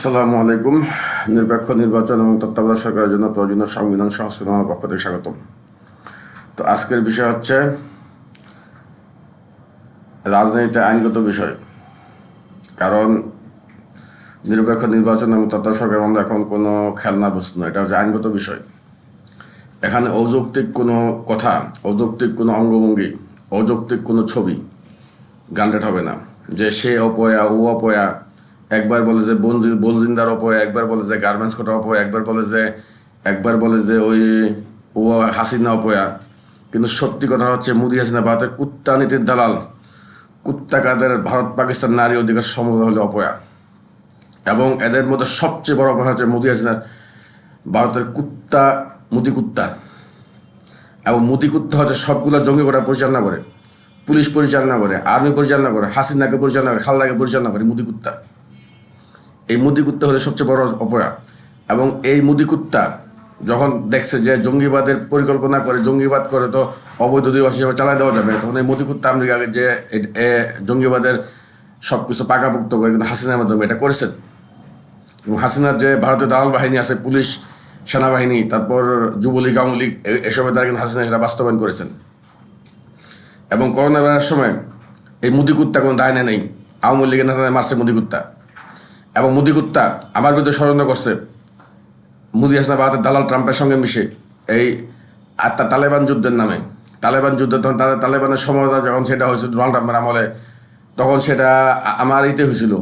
আসসালামু আলাইকুম। নিরপেক্ষ নির্বাচন এবং তত্ত্বাবধায়ক সরকারের জন্য প্রয়োজনীয় সংবিধান সংশোধনের পক্ষ থেকে স্বাগতম। তো আজকের বিষয় হচ্ছে রাজনীতিতে আইনগত বিষয়। কারণ নিরপেক্ষ নির্বাচন এবং তত্ত্বাবধায়ক সরকার আমরা এখন কোনো খেলনা বস্তু নয় এটা হচ্ছে আইনগত বিষয়। এখানে অযৌক্তিক কোনো কথা, অযৌক্তিক কোনো অঙ্গভঙ্গি, অযৌক্তিক কোনো ছবি গানটেট হবে না। যে সে অপয়া, ও অপয়া একবার বলে যে বনজি বলজিন্দার অপয়া, একবার বলে যে গার্মেন্টস কোটা অপয়া, একবার বলে যে, একবার বলে যে ওই ও হাসিনা অপয়া। কিন্তু সত্যি কথা হচ্ছে মুদি হাসিনা ভারতের কুত্তা নীতির দালাল। কুত্তা কাদের ভারত পাকিস্তান নারী অধিকার সমতা হলে অপয়া। এবং এদের মধ্যে সবচেয়ে বড় অপয়া হচ্ছে মুদি হাসিনার ভারতের কুত্তা মুদি কুত্তা। এবং মুদি কুত্তা হচ্ছে সবগুলো জঙ্গি গোটা পরিচালনা করে, পুলিশ পরিচালনা করে, আর্মি পরিচালনা করে, হাসিনাকে পরিচালনা করে, খালদাকে পরিচালনা করে মুদি কুত্তা। এই মুদি কুত্তা হলে সবচেয়ে বড় অপরাধ। এবং এই মুদি কুত্তা যখন দেখছে যে জঙ্গিবাদের পরিকল্পনা করে জঙ্গিবাদ করে তো অবৈধ দিবস হিসেবে চালাই দেওয়া যাবে, তখন এই মুদি কুত্তা আমেরিকাকে যে জঙ্গিবাদের সব কিছু পাকাপুক্ত করে কিন্তু হাসিনার মাধ্যমে এটা করেছেন। এবং হাসিনার যে ভারতের দালাল বাহিনী আছে, পুলিশ, সেনাবাহিনী, তারপর যুবলীগ, আওয়ামী লীগ, এ- এসবের দ্বারা কিন্তু হাসিনা সেটা বাস্তবায়ন করেছেন। এবং করোনা ভাইরাসের সময় এই মুদি কুত্তা কোনো দায় নেই। আওয়ামী লীগের নেতাদের মারছে মুদি কুত্তা এবং মুদি কুত্তা আমার বিরুদ্ধে ষড়যন্ত্র করছে। মুদি ভারতের দালাল ট্রাম্পের সঙ্গে মিশে এই তা তালেবান যুদ্ধের নামে। তালেবান যুদ্ধ তখন তাদের তালেবানের সমতা যখন সেটা হয়েছিল ডোনাল্ড ট্রাম্পের আমলে, তখন সেটা আমার ইতে হয়েছিল,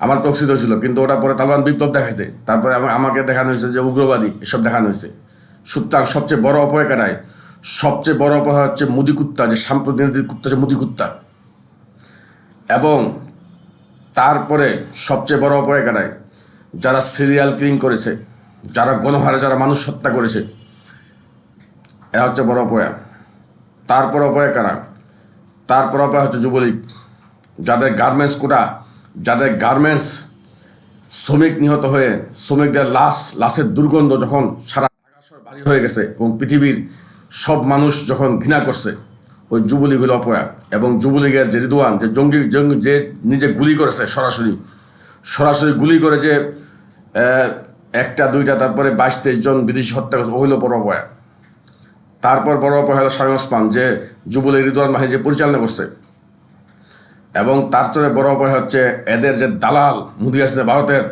আমার প্রকৃত হয়েছিল। কিন্তু ওটা পরে তালেবান বিপ্লব দেখাইছে। তারপরে আমা- আমাকে দেখানো হয়েছে যে উগ্রবাদী এসব দেখানো হয়েছে। সুতরাং সবচেয়ে বড় অপয় কাটায় সবচেয়ে বড় অপয় হচ্ছে মুদি কুত্তা, যে সাম্প্রতিক কুত্তা হচ্ছে মুদি কুত্তা। এবং তারপরে সবচেয়ে বড় অপয় কাটায় যারা সিরিয়াল কিলিং করেছে, যারা গণহারে, যারা মানুষ হত্যা করেছে, এরা হচ্ছে বড় অপয়া তারপর অপয়া কারা? তারপর অপয়া হচ্ছে যুবলীগ। যাদের গার্মেন্টস কোটা, যাদের গার্মেন্টস শ্রমিক নিহত হয়ে, শ্রমিকদের লাশ, লাশের দুর্গন্ধ যখন সারা শহর ভারী হয়ে গেছে এবং পৃথিবীর সব মানুষ যখন ঘৃণা করছে, ওই যুবলীগ হলো অপয়া এবং যুবলীগের যে রিদওয়ান, যে জঙ্গি জঙ্গি, যে নিজে গুলি করেছে সরাসরি সরাসরি গুলি করে যে একটা, দুইটা, তারপরে বাইশ, তেইশ জন বিদেশি হত্যা করেছে হইল বড় অপয়া তারপর বড় অপয়া হলো সায়স পান যে যুবলীগ রিদওয়ান বাহিনী যে পরিচালনা করছে, এবং তার চেয়ে বড় অপয় হচ্ছে এদের যে দালাল মুদি আছে ভারতের,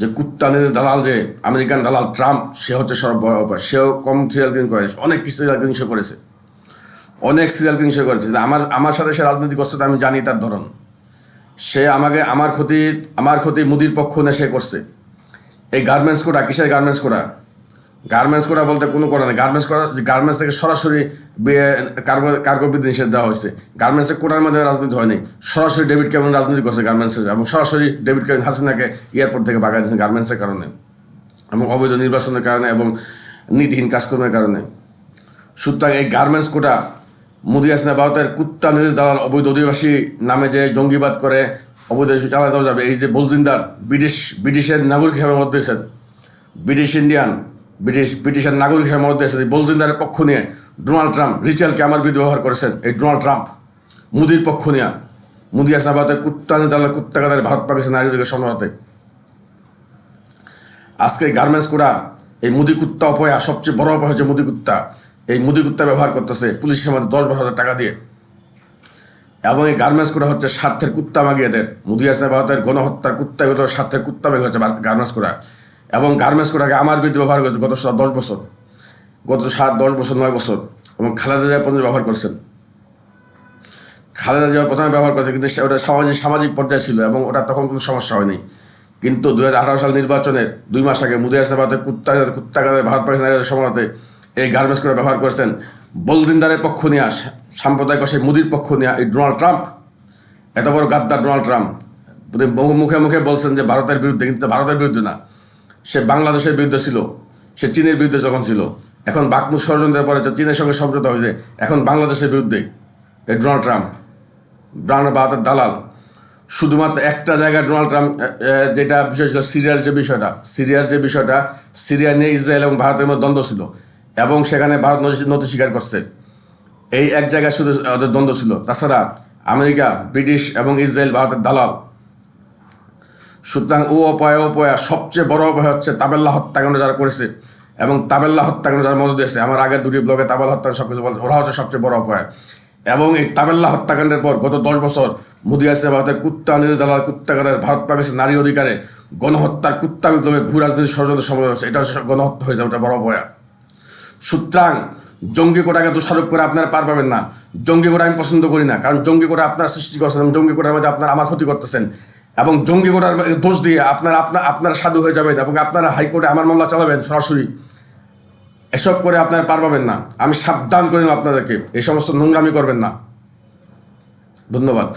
যে কুত্তানের দালাল, যে আমেরিকান দালাল ট্রাম্প, সে হচ্ছে সব বড় অপয় সেও কম সিরিয়াল কিং করে অনেক কিছু সিরিয়াল সে করেছে। অনেক সিরিয়াল কিং সে করেছে। আমার আমার সাথে সে রাজনীতি করছে তো আমি জানি তার ধরন। সে আমাকে, আমার ক্ষতি আমার ক্ষতি মুদির পক্ষ নিয়ে সে করছে। এই গার্মেন্টস কোটা, কিসের গার্মেন্টস কোটা? গার্মেন্টস কোটা বলতে কোনো করা নেই। গার্মেন্টস করা গার্মেন্টস থেকে সরাসরি কার্গো কার্গো নিষেধ দেওয়া হয়েছে। গার্মেন্টসের কোটার মধ্যে রাজনীতি হয়নি সরাসরি ডেভিড ক্যামেরন রাজনীতি করছে গার্মেন্টসের এবং সরাসরি ডেভিড ক্যামেরন হাসিনাকে এয়ারপোর্ট থেকে বাগাই দিয়েছেন গার্মেন্টসের কারণে। এবং অবৈধ নির্বাচনের কারণে এবং নীতিহীন কাজকর্মের কারণে। সুতরাং এই গার্মেন্টস কোটা মোদি হাসিনা ভারতের কুত্তা নদীর দালাল অবৈধ অধিবাসী নামে যে জঙ্গিবাদ করে, অবৈধ চালাতে যাবে। এই যে বলজিন্দার ব্রিটিশ, ব্রিটিশের নাগরিক হিসাবে মত দিয়েছেন। ব্রিটিশ ইন্ডিয়ান, ব্রিটিশ, ব্রিটিশের নাগরিক হিসাবে মত দিয়েছেন। বলজিন্দারের পক্ষ নিয়ে ডোনাল্ড ট্রাম্প, রিচেলকে আমার বিরুদ্ধে ব্যবহার করেছেন। এই ডোনাল্ড ট্রাম্প, মুদির পক্ষ নিয়ে। মুদি হাসিনা ভারতের কুত্তা নদীর দালাল কুত্তা কাদের ভারত, পাকিস্তান নারী অধিকার সমঝোতে আজকে গার্মেন্টস কোরা এই মুদি কুত্তা অপয়া সবচেয়ে বড় অপয়া হচ্ছে মুদি কুত্তা। এই মুদি কুত্তা ব্যবহার করতেছে পুলিশের মধ্যে দশ বারো হাজার টাকা দিয়ে। এবং এই গার্মেন্টস কোরা হচ্ছে স্বার্থের কুত্তা মাগি এদের। মুদি আসলে ভারতের গণহত্যার কুত্তা, এগুলো স্বার্থের কুত্তা মাগি হচ্ছে গার্মেন্টস করা এবং গার্মেন্টস কোরাকে আমার বিরুদ্ধে ব্যবহার করেছে গত সাত, দশ বছর। গত সাত, দশ বছর, নয় বছর। এবং খালেদা জিয়া পর্যন্ত ব্যবহার করছেন। খালেদা জিয়া প্রথমে ব্যবহার করেছে, কিন্তু ওটা সামাজিক সামাজিক পর্যায়ে ছিল এবং ওটা তখন কোনো সমস্যা হয়নি। কিন্তু দু হাজার আঠারো সাল নির্বাচনের দুই মাস আগে মুদি আসলে ভারতের কুত্তা কুত্তাকারে ভারত পাকিস্তানের সময়তে এই গার্মেন্টস করে ব্যবহার করেছেন বলজিন্দারের পক্ষ আস সাম্প্রদায়িক সেই মুদির পক্ষ নিয়ে, এই ডোনাল্ড ট্রাম্প। এত বড় গাদ্দার ডোনাল্ড ট্রাম্প। মুখে মুখে বলছেন যে ভারতের বিরুদ্ধে, কিন্তু ভারতের বিরুদ্ধে না। সে বাংলাদেশের বিরুদ্ধে ছিল। সে চীনের বিরুদ্ধে যখন ছিল। এখন বাকমুখ ষড়যন্ত্রের পরে চীনের সঙ্গে সমঝোতা হয়েছে, এখন বাংলাদেশের বিরুদ্ধে এই ডোনাল্ড ট্রাম্প ডোনাল্ড ভারতের দালাল। শুধুমাত্র একটা জায়গায় ডোনাল্ড ট্রাম্প যেটা বিষয় ছিল সিরিয়ার যে বিষয়টা, সিরিয়ার যে বিষয়টা, সিরিয়া নিয়ে ইসরায়েল এবং ভারতের মধ্যে দ্বন্দ্ব ছিল। এবং সেখানে ভারত নথি- স্বীকার করছে। এই এক জায়গায় শুধু ওদের দ্বন্দ্ব ছিল। তাছাড়া আমেরিকা, ব্রিটিশ এবং ইসরায়েল ভারতের দালাল। সুতরাং ও অপয়া অপয়া, সবচেয়ে বড় অপয়া হচ্ছে তাবেল্লা হত্যাকাণ্ড যারা করেছে। এবং তাবেল্লা হত্যাকাণ্ড যারা মদত দিয়েছে আমার আগের দুটি ব্লগে তাবেল্লা হত্যাকাণ্ড সব কিছু ওরা হচ্ছে সবচেয়ে বড় অপয়া। এবং এই তাবেল্লা হত্যাকাণ্ডের পর গত দশ বছর মোদী আসছে ভারতের কুত্তা নির্যালার কুত্তাগারের ভারত পাকিস্তান নারী অধিকারে গণহত্যার কুত্তা বিপ্লবে ভূ রাজনীতি ষড়যন্ত্র সমাজ হচ্ছে। এটা হচ্ছে গণহত্যা হয়েছে ওটা বড় অপয়া। সুতরাং জঙ্গি কোটাকে দোষারোপ করে আপনারা পার পাবেন না। জঙ্গি কোটা আমি পছন্দ করি না, কারণ জঙ্গি কোটা আপনার সৃষ্টি করছেন, এবং জঙ্গি কোটার মধ্যে আপনার আমার ক্ষতি করতেছেন। এবং জঙ্গি কোটার দোষ দিয়ে আপনার আপনার আপনারা সাধু হয়ে যাবেন, এবং আপনারা হাইকোর্টে আমার মামলা চালাবেন সরাসরি। এসব করে আপনারা পার পাবেন না। আমি সাবধান করি আপনাদেরকে, এই সমস্ত নোংরামি করবেন না। ধন্যবাদ।